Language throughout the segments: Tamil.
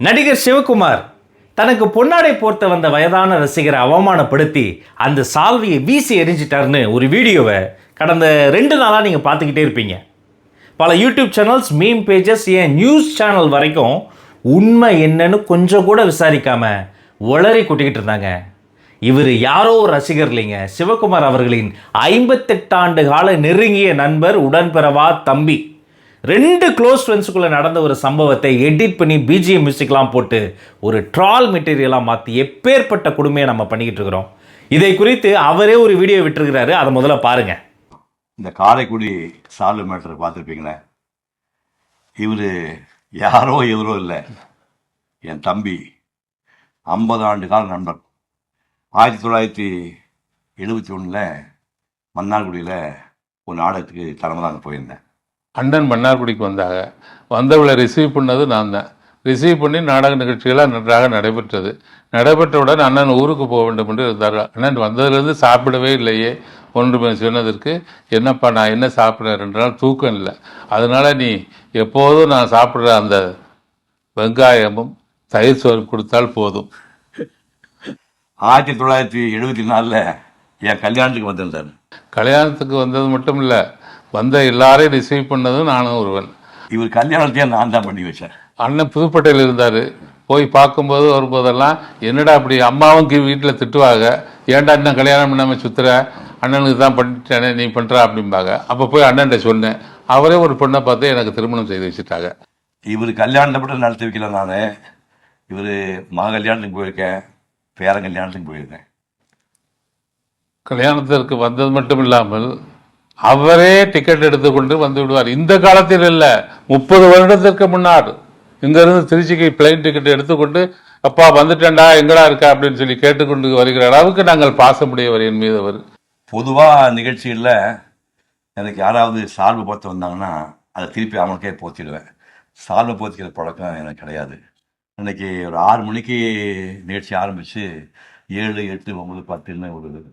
நடிகர் சிவகுமார் தனக்கு பொன்னாடை போர்த்த வந்த வயதான ரசிகரை அவமானப்படுத்தி அந்த சால்வியை வீசி எரிஞ்சிட்டார்னு ஒரு வீடியோவை கடந்த ரெண்டு நாளாக நீங்கள் பார்த்துக்கிட்டே இருப்பீங்க. பல யூடியூப் சேனல்ஸ் மீம் பேஜஸ் ஏன் நியூஸ் சேனல் வரைக்கும் உண்மை என்னன்னு கொஞ்சம் கூட விசாரிக்காம உளறி கொட்டிக்கிட்டு இருந்தாங்க. இவர் யாரோ ஒரு ரசிகர் இல்லைங்க. சிவகுமார் அவர்களின் ஐம்பத்தெட்டு ஆண்டு கால நெருங்கிய நண்பர் உடன்பிறவா தம்பி. ரெண்டு க்ளோஸ் ஃப்ரெண்ட்ஸுக்குள்ளே நடந்த ஒரு சம்பவத்தை எடிட் பண்ணி பிஜிஎம் மியூசிக்லாம் போட்டு ஒரு ட்ரால் மெட்டீரியலாக மாற்றி எப்பேற்பட்ட கொடுமையை நம்ம பண்ணிக்கிட்டு இருக்கிறோம். இதை குறித்து அவரே ஒரு வீடியோ விட்டுருக்கிறாரு. அதை முதல்ல பாருங்கள் இந்த காரைக்குடி சாலு மேட்டரை பார்த்துருப்பீங்களே? இவர் யாரோ இவரோ இல்லை. என் தம்பி ஐம்பது ஆண்டு கால நண்பர் ஆயிரத்தி தொள்ளாயிரத்தி எழுபத்தி ஒன்றில் மன்னார்குடியில் ஒரு நாடகத்துக்கு தலைமைதாங்க போயிருந்தேன். அண்ணன் மன்னார்குடிக்கு வந்தாங்க. வந்தவளை ரிசீவ் பண்ணது நான் தான். ரிசீவ் பண்ணி நாடக நிகழ்ச்சிகளாக நன்றாக நடைபெற்றது. நடைபெற்றவுடன் அண்ணன் ஊருக்கு போக வேண்டும் என்று இருந்தார்கள். அண்ணன் வந்ததிலிருந்து சாப்பிடவே இல்லையே. ஒன்று சொன்னதற்கு என்னப்பா நான் என்ன சாப்பிட்றேன்? ரெண்டு நாள் தூக்கம் இல்லை. அதனால நீ எப்போதும் நான் சாப்பிட்ற அந்த வெங்காயமும் தயிர் சோறு கொடுத்தால் போதும். ஆயிரத்தி தொள்ளாயிரத்தி எழுபத்தி நாலில் என் கல்யாணத்துக்கு வந்திருந்தார். கல்யாணத்துக்கு வந்தது மட்டும் இல்லை. வந்த எல்லாரையும் ரிசீவ் பண்ணதும் நானும் ஒருவன். இவர் கல்யாணத்தையே நான் தான் பண்ணி வச்சேன். அண்ணன் புதுப்பேட்டையில் இருந்தார். போய் பார்க்கும்போது வரும்போதெல்லாம் என்னடா அப்படி அம்மாவும் வீட்டில் திட்டுவாங்க. ஏன்டா இன்னும் கல்யாணம் பண்ணாமல் சுற்றுற அண்ணனுக்கு தான் பண்ணிட்டேனே நீ பண்ணுறா அப்படிம்பாங்க. அப்போ போய் அண்ணன்ட்ட சொன்னேன். அவரே ஒரு பொண்ணை பார்த்து எனக்கு திருமணம் செய்து வச்சுட்டாங்க. இவர் கல்யாணத்தை மட்டும் நடத்தி வைக்கல நான். இவர் மக கல்யாணத்துக்கு போயிருக்கேன் பேரன் கல்யாணத்துக்கு போயிருக்கேன். கல்யாணத்திற்கு வந்தது மட்டும் இல்லாமல் அவரே டிக்கெட் எடுத்துக்கொண்டு வந்து விடுவார். இந்த காலத்தில் இல்லை. முப்பது வருடத்திற்கு முன்னார் இங்கிருந்து திருச்சிக்கு பிளைன் டிக்கெட் எடுத்துக்கொண்டு அப்பா வந்துட்டேன்டா எங்கடா இருக்கா? அப்படின்னு சொல்லி கேட்டுக்கொண்டு வருகிற அளவுக்கு நாங்கள் பாசமுடையவர் என் மீது அவர். பொதுவாக நிகழ்ச்சியில் எனக்கு யாராவது சார்பு போத்து வந்தாங்கன்னா அதை திருப்பி அவனுக்கே போத்திடுவேன். சால்வை போத்திக்கிற பழக்கம் எனக்கு கிடையாது. இன்னைக்கு ஒரு ஆறு மணிக்கு நிகழ்ச்சி ஆரம்பித்து ஏழு எட்டு ஒம்பது பத்துன்னு ஒரு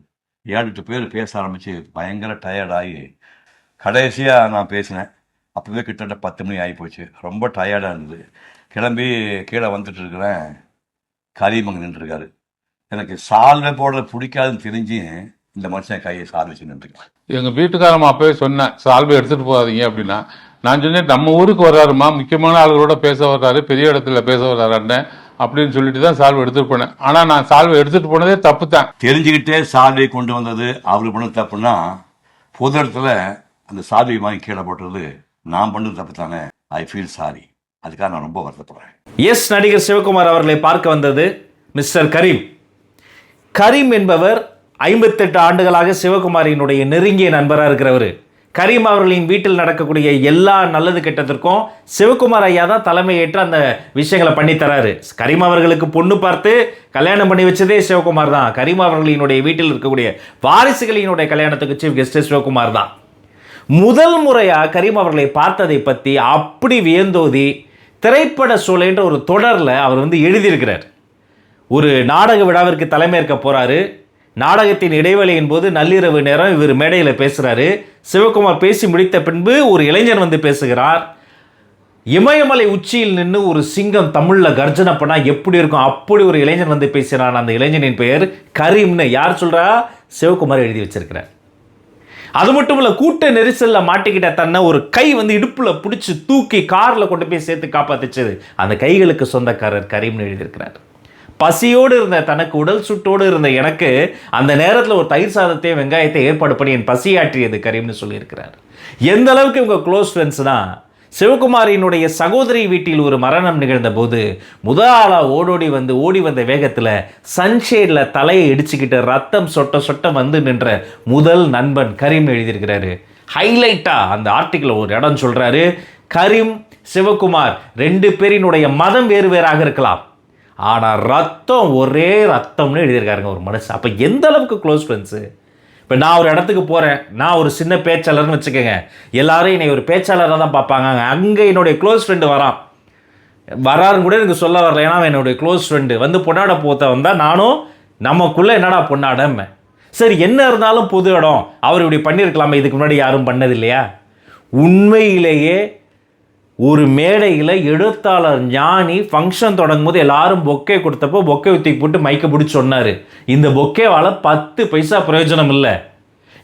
ஏழு எட்டு பேர் பேச ஆரம்பித்து பயங்கர டயர்டாகி கடைசியாக நான் பேசினேன். அப்போவே கிட்டத்தட்ட பத்து மணி ஆகி போச்சு. ரொம்ப டயர்டாக இருந்தது. கிளம்பி கீழே வந்துட்டு இருக்கிறேன். நின்றுருக்காரு. எனக்கு சால்வை போடுறது பிடிக்காதுன்னு தெரிஞ்சு இந்த மனுஷன் கையை சால் வச்சு நின்றுருக்கேன். எங்கள் வீட்டுக்காரம்மா அப்பவே சொன்னேன் சால்வை எடுத்துகிட்டு போகாதீங்க அப்படின்னா. நான் சொன்னேன் நம்ம ஊருக்கு வர்றாருமா முக்கியமான ஆளுகளோட பேச வர்றாரு பெரிய இடத்துல பேச வர்றாருன்னு அப்படின்னு சொல்லிட்டு தான் சால்வை எடுத்துட்டு போனேன். ஆனா நான் சால்வை எடுத்துட்டு போனதே தப்பு தான் தெரிஞ்சுக்கிட்டே சால்வை கொண்டு வந்தது அவரு பண்ண தப்புன்னா பொது இடத்துல அந்த சால்வை வாங்கி கீழே போட்டது நான் பண்ணது தப்பு தானே ஐ ஃபீல் சாரி அதுக்காக நான் ரொம்ப வருத்தப்படுறேன். எஸ் நடிகர் சிவகுமார் அவர்களை பார்க்க வந்தது மிஸ்டர் கரீம். கரீம் என்பவர் ஐம்பத்தெட்டு ஆண்டுகளாக சிவகுமாரினுடைய நெருங்கிய நண்பராக இருக்கிறவர். கரீம் அவர்களின் வீட்டில் நடக்கக்கூடிய எல்லா நல்லது கெட்டதற்கும் சிவகுமார் ஐயா தான் தலைமையேற்று அந்த விஷயங்களை பண்ணித்தராரு கரீம் அவர்களுக்கு பொண்ணு பார்த்து கல்யாணம் பண்ணி வச்சதே சிவகுமார் தான். கரீம் அவர்களினுடைய வீட்டில் இருக்கக்கூடிய வாரிசுகளினுடைய கல்யாணத்துக்கு சீஃப் கெஸ்ட் சிவகுமார் தான். முதல் முறையாக கரீம் அவர்களை பார்த்ததை பற்றி அப்படி வியந்தோதி திரைப்பட சூழல்ன்ற ஒரு தொடரில் அவர் வந்து எழுதியிருக்கிறார். ஒரு நாடக விழாவிற்கு தலைமையேற்க போகிறாரு நாடகத்தின் இடைவேளையின் போது நள்ளிரவு நேரம் இவர் மேடையில் பேசுகிறாரு சிவகுமார் பேசி முடித்த பின்பு ஒரு இளைஞர் வந்து பேசுகிறார். இமயமலை உச்சியில் நின்று ஒரு சிங்கம் தமிழில் கர்ஜனை பண்ணால் எப்படி இருக்கும்? அப்படி ஒரு இளைஞன் வந்து பேசுகிறான். அந்த இளைஞனின் பெயர் கரீம்னு. யார் சொல்கிறா சிவகுமார் எழுதி வச்சிருக்கிறார். அது மட்டும் இல்லை கூட்ட நெரிசலில் மாட்டிக்கிட்ட தன்னை ஒரு கை வந்து இடுப்பில் பிடிச்சி தூக்கி காரில் கொண்டு போய் சேர்த்து காப்பாற்றிச்சது அந்த கைகளுக்கு சொந்தக்காரர் கரீம்னு எழுதியிருக்கிறார். பசியோடு இருந்த தனக்கு உடல் சுட்டோடு இருந்த எனக்கு அந்த நேரத்தில் ஒரு தயிர் சாதத்தையும் வெங்காயத்தை ஏற்பாடு பண்ணி என் பசியாற்றியது கரீம்னு சொல்லியிருக்கிறார். எந்த அளவுக்கு இவங்க க்ளோஸ் ஃப்ரெண்ட்ஸ்னா சிவகுமாரினுடைய சகோதரி வீட்டில் ஒரு மரணம் நிகழ்ந்த போது முதல் ஆளாக ஓடோடி வந்து ஓடி வந்த வேகத்தில் சன்ஷேடில் தலையை இடிச்சுக்கிட்டு ரத்தம் சொட்ட சொட்ட வந்து நின்ற முதல் நண்பன் கரீம் எழுதியிருக்கிறாரு. ஹைலைட்டாக அந்த ஆர்டிக்கில் ஒரு இடம் சொல்கிறாரு கரீம் சிவகுமார் ரெண்டு பேரினுடைய மதம் வேறு வேறாக இருக்கலாம். ஆனால் ரத்தம் ஒரே ரத்தம்னு எழுதியிருக்காருங்க ஒரு மனுஷன். அப்போ எந்த அளவுக்கு க்ளோஸ் ஃப்ரெண்ட்ஸு இப்போ நான் ஒரு இடத்துக்கு போகிறேன் நான் ஒரு சின்ன பேச்சாளர்னு வச்சுக்கோங்க. எல்லாரும் என்னை ஒரு பேச்சாளராக தான் பார்ப்பாங்க. அங்கே என்னுடைய க்ளோஸ் ஃப்ரெண்டு வரான். வராருன்னு கூட எனக்கு சொல்ல வரல. ஏன்னா என்னுடைய க்ளோஸ் ஃப்ரெண்டு வந்து பொன்னாட போத்த வந்தால் நானும் நமக்குள்ளே என்னடா பொன்னாடம்பேன் சரி என்ன இருந்தாலும் பொது இடம். அவர் இப்படி பண்ணியிருக்கலாமே. இதுக்கு முன்னாடி யாரும் பண்ணது இல்லையா உண்மையிலேயே ஒரு மேடையில் எழுத்தாளர் ஞானி ஃபங்க்ஷன் தொடங்கும் போது எல்லாரும் பொக்கே கொடுத்தப்போ பொக்கே தூக்கி போட்டு மைக்கை பிடிச்சி சொன்னார். இந்த பொக்கேவால் பத்து பைசா பிரயோஜனம் இல்லை.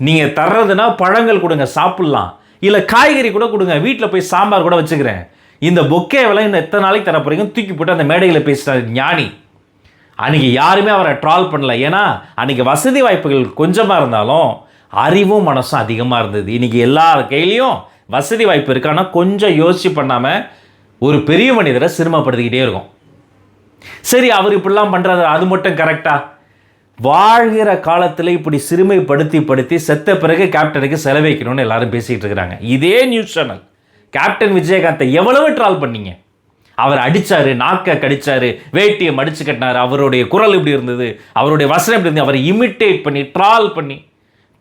நீங்கள் தர்றதுனா பழங்கள் கொடுங்க சாப்பிட்லாம். இல்லை காய்கறி கூட கொடுங்க வீட்டில் போய் சாம்பார் கூட வச்சுக்கிறேன். இந்த பொக்கேவெல்லாம் இன்னும் எத்தனை நாளைக்கு தர போறீங்க? தூக்கி போட்டு அந்த மேடையில் பேசினார் ஞானி. அன்றைக்கி யாருமே அவரை ட்ரால் பண்ணல. ஏன்னா அன்றைக்கி வசதி வாய்ப்புகள் கொஞ்சமாக இருந்தாலும் அறிவும் மனசும் அதிகமாக இருந்தது. இன்றைக்கி எல்லார் கையிலையும் வசதி வாய்ப்பு இருக்கு. ஆனால் கொஞ்சம் யோசிச்சு பண்ணாமல் ஒரு பெரிய மனிதரை சிரமப்படுத்திக்கிட்டே இருக்கும். சரி அவர் இப்படிலாம் பண்ணுறாரு அது மட்டும் கரெக்டாக வாழ்கிற காலத்தில் இப்படி சிறுமைப்படுத்தி படுத்தி செத்த பிறகு கேப்டனுக்கு செலவைக்கணும்னு எல்லாரும் பேசிக்கிட்டு இருக்கிறாங்க. இதே நியூஸ் சேனல் கேப்டன் விஜயகாந்தை எவ்வளவு ட்ரால் பண்ணீங்க? அவர் அடித்தார் நாக்கை கடித்தார் வேட்டியை மடிச்சு கட்டினார் அவருடைய குரல் இப்படி இருந்தது அவருடைய வசனம் இப்படி இருந்தது அவரை இமிட்டேட் பண்ணி ட்ரால் பண்ணி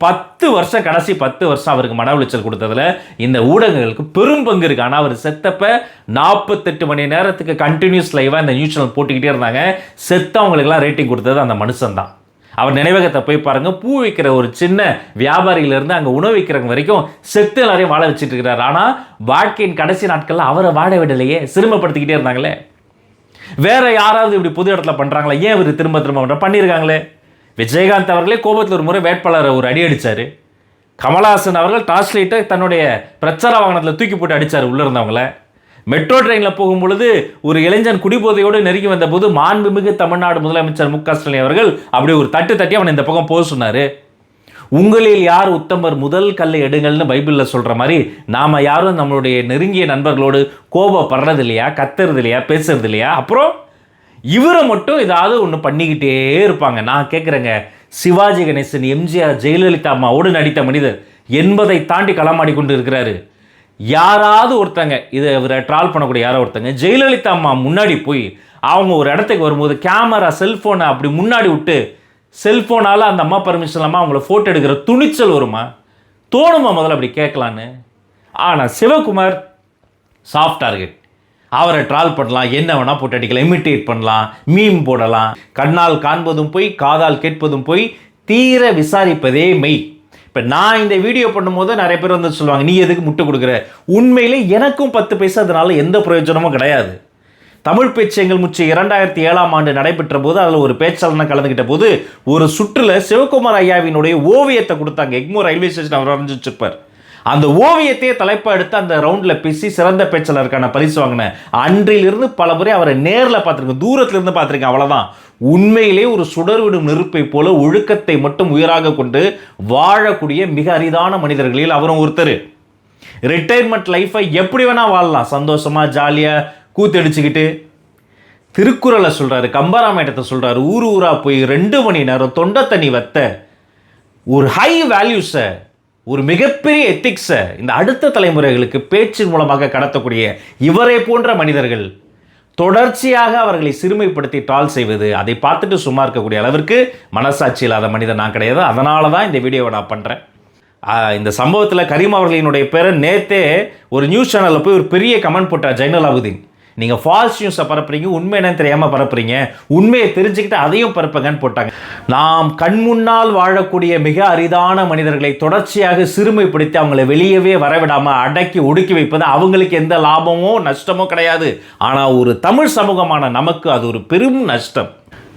பத்து வருஷம் கடைசி பத்து வருஷம் அவருக்கு மன உளைச்சல் கொடுத்ததுல இந்த ஊடகங்களுக்கு பெரும் பங்கு இருக்கு. ஆனால் அவர் செத்தப்ப நாற்பத்தெட்டு மணி நேரத்துக்கு கண்டினியூஸ் லைவாக இந்த நியூஸ் சேனல் போட்டுக்கிட்டே இருந்தாங்க. செத்தவங்களுக்கெல்லாம் ரேட்டிங் கொடுத்தது அந்த மனுஷன் தான் அவர் நினைவகத்தை போய் பாருங்கள் பூ விற்கிற ஒரு சின்ன வியாபாரியிலேருந்து அங்கே உணவு விற்கிறவங்க வரைக்கும் செத்து எல்லாரையும் வாழ வச்சுட்டு இருக்கிறார். ஆனால் வாழ்க்கையின் கடைசி நாட்களில் அவரை வாழ விடலையே. சிரமப்படுத்திக்கிட்டே இருந்தாங்களே. வேற யாராவது இப்படி பொது இடத்துல பண்ணுறாங்களா ஏன் இவர் திரும்ப திரும்ப பண்ற பண்ணியிருக்காங்களே. விஜயகாந்த் அவர்களே கோபத்தில் ஒரு முறை வேட்பாளரை ஒரு அடி அடித்தார் கமலஹாசன் அவர்கள் டார்ச் லைட்டை தன்னுடைய பிரச்சார வாகனத்தில் தூக்கி போட்டு அடிச்சார் உள்ள இருந்தவங்கள. மெட்ரோ ட்ரெயினில் போகும் பொழுது ஒரு இளைஞன் குடிபோதையோடு நெருங்கி வந்தபோது மாண்புமிகு தமிழ்நாடு முதலமைச்சர் மு க ஸ்டாலின் அவர்கள் அப்படி ஒரு தட்டு தட்டி அவனை இந்த பக்கம் போக சொன்னார். உங்களில் யார் உத்தமர் முதல் கல்லை எடுங்கள்னு பைபிளில் சொல்கிற மாதிரி நாம் யாரும் நம்மளுடைய நெருங்கிய நண்பர்களோடு கோபப்படுறது இல்லையா கத்துறது இல்லையா பேசுறது இல்லையா அப்புறம் இவரை மட்டும் ஏதாவது ஒன்று பண்ணிக்கிட்டே இருப்பாங்க. நான் கேட்குறேங்க சிவாஜி கணேசன் எம்ஜிஆர் ஜெயலலிதா அம்மாவோடு நடித்த மனிதர் எண்பதை தாண்டி களமாடி கொண்டு இருக்கிறாரு. யாராவது ஒருத்தங்க இதை இவரை ட்ரால் பண்ணக்கூடிய யாரோ ஒருத்தங்க ஜெயலலிதா அம்மா முன்னாடி போய் அவங்க ஒரு இடத்துக்கு வரும்போது கேமரா செல்ஃபோனை அப்படி முன்னாடி விட்டு செல்ஃபோனால் அந்த அம்மா பர்மிஷன் இல்லாமல் அவங்கள ஃபோட்டோ எடுக்கிற துணிச்சல் வருமா? தோணுமா முதல்ல அப்படி கேட்கலான்னு? ஆனால் சிவகுமார் சாஃப்ட் டார்கெட் அவரை ட்ரால் பண்ணலாம் என்ன வேணால் போட்டு அடிக்கலாம் இமிட்டேட் பண்ணலாம் மீம் போடலாம். கண்ணால் காண்பதும் போய் காதால் கேட்பதும் போய் தீர விசாரிப்பதே மெய். இப்போ நான் இந்த வீடியோ பண்ணும்போது நிறைய பேர் வந்து சொல்லுவாங்க நீ எதுக்கு முட்டை கொடுக்குற? உண்மையிலே எனக்கும் பத்து பைசா அதனால எந்த பிரயோஜனமும் கிடையாது. தமிழ் பேச்சங்கள் முச்சு இரண்டாயிரத்தி ஏழாம் ஆண்டு நடைபெற்ற போது அதில் ஒரு பேச்சாளர் கலந்துக்கிட்ட போது ஒரு சுற்றுல சிவகுமார் ஐயாவினுடைய ஓவியத்தை கொடுத்தாங்க. எக்மோ ரயில்வே ஸ்டேஷன் அவர் வரைஞ்சிச்சிருப்பார் அந்த ஓவியத்தையே தலைப்பா எடுத்து அந்த ரவுண்டில் பேசி சிறந்த பேச்சாளருக்கான பரிசு வாங்கினேன் அன்றிலிருந்து பல முறை அவரை நேரில் பார்த்துருக்கேன் தூரத்துல இருந்து பார்த்துருக்கேன் அவ்வளோதான் உண்மையிலே ஒரு சுடர்விடும் நெருப்பை போல ஒழுக்கத்தை மட்டும் உயராக கொண்டு வாழக்கூடிய மிக அரிதான மனிதர்களில் அவரும் ஒருத்தர். ரிட்டையர்மெண்ட் லைஃப்பை எப்படி வேணால் வாழலாம். சந்தோஷமாக ஜாலியாக கூத்தடிச்சுக்கிட்டு திருக்குறளை சொல்கிறாரு கம்பராமாயணத்தை சொல்கிறாரு ஊர் ஊராக போய் ரெண்டு மணி நேரம் தொண்டை தண்ணி வத்த ஒரு ஹை வேல்யூஸை ஒரு மிகப்பெரிய எத்திக்ஸை இந்த அடுத்த தலைமுறைகளுக்கு பேச்சின் மூலமாக கடத்தக்கூடிய இவரை போன்ற மனிதர்கள் தொடர்ச்சியாக அவர்களை சிறுமைப்படுத்தி டால் செய்வது அதை பார்த்துட்டு சும்மா இருக்கக்கூடிய அளவிற்கு மனசாட்சி இல்லாத மனிதன் நான் கிடையாது. அதனால தான் இந்த வீடியோவை நான் பண்ணுறேன் இந்த சம்பவத்தில் கரீம் அவர்களினுடைய பேரை நேத்தே ஒரு நியூஸ் சேனலில் போய் ஒரு பெரிய கமெண்ட் போட்டார் ஜைனல் அபுதீன். நீங்கள் ஃபால்ஸ் நியூஸை பரப்புறீங்க உண்மை என்னன்னு தெரியாமல் பரப்புறீங்க. உண்மையை தெரிஞ்சுக்கிட்டு அதையும் பரப்புங்கன்னு போட்டாங்க. நாம் கண் முன்னால் வாழக்கூடிய மிக அரிதான மனிதர்களை தொடர்ச்சியாக சிறுமைப்படுத்தி அவங்கள வெளியவே வரவிடாமல் அடக்கி ஒடுக்கி வைப்பது அவங்களுக்கு எந்த லாபமோ நஷ்டமோ கிடையாது. ஆனால் ஒரு தமிழ் சமூகமான நமக்கு அது ஒரு பெரும் நஷ்டம்.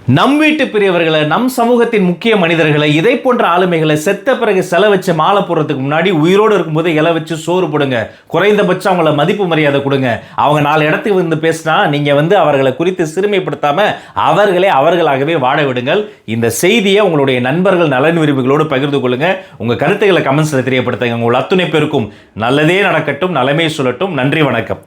நம் வீட்டு பெரியவர்களை நம் சமூகத்தின் முக்கிய மனிதர்களை இதை போன்ற ஆளுமைகளை செத்த பிறகு செல வச்சு மாலை போடுறதுக்கு முன்னாடி உயிரோடு இருக்கும்போது இலை வச்சு சோறு போடுங்க. குறைந்தபட்சம் அவங்கள மதிப்பு மரியாதை கொடுங்க. அவங்க நாலு இடத்துக்கு வந்து பேசினா நீங்கள் வந்து அவர்களை குறித்து சிறுமைப்படுத்தாம அவர்களே அவர்களாகவே வாழ விடுங்கள். இந்த செய்தியை உங்களுடைய நண்பர்கள் நலன் விரும்புகளோடு பகிர்ந்து கொள்ளுங்க. உங்கள் கருத்துக்களை கமெண்ட்ஸில் தெரியப்படுத்துங்க. உங்கள் அத்துணை பேருக்கும் நல்லதே நடக்கட்டும் நலமே சொல்லட்டும் நன்றி வணக்கம்.